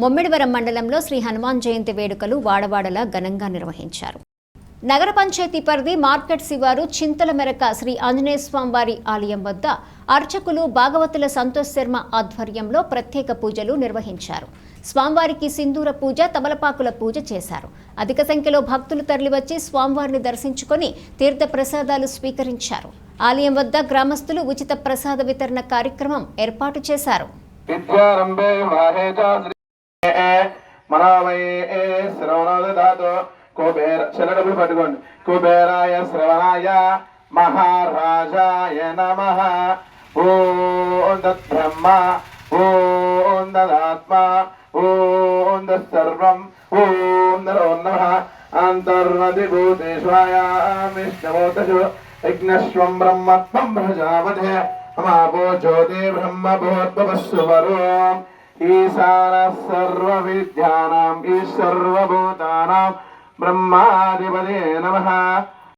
మొమ్మిడివరం మండలంలో శ్రీ హనుమాన్ జయంతి వేడుకలు వాడవాడలా ఘనంగా నిర్వహించారు. నగర పంచాయతీ పరిధి మార్కెట్ శివారు చింతల మెరక శ్రీ ఆంజనేయ స్వామివారి ఆలయం వద్ద అర్చకులు భాగవతుల సంతోష్ శర్మ ఆధ్వర్యంలో ప్రత్యేక పూజలు నిర్వహించారు. స్వామివారికి సింధూర పూజ తమలపాకుల పూజ చేశారు. అధిక సంఖ్యలో భక్తులు తరలివచ్చి స్వామివారిని దర్శించుకొని తీర్థ ప్రసాదాలు స్వీకరించారు. ఆలయం వద్ద గ్రామస్తులు ఉచిత ప్రసాద వితరణ కార్యక్రమం ఏర్పాటు చేశారు. మనోమయే శ్రవణోదాతో కుబేర శరణులు పట్టుకోండి. కుబేరాయ శ్రవణాయ మహారాజాయ నమ. ఓం బ్రహ్మ ఓం తదాత్మ ఓం తత్సర్వం ఓం నరో నమ అంతర్నది భూతేశ్వరాయామిష్టమోదశు యజ్ఞస్వం బ్రహ్మత్వం ప్రజాపతే మాపో జ్యోతి బ్రహ్మ భూర్భవస్సువరో ఈశాన సర్వ విద్యానాం ఈ సర్వభూతానాం బ్రహ్మాధిపతే నమ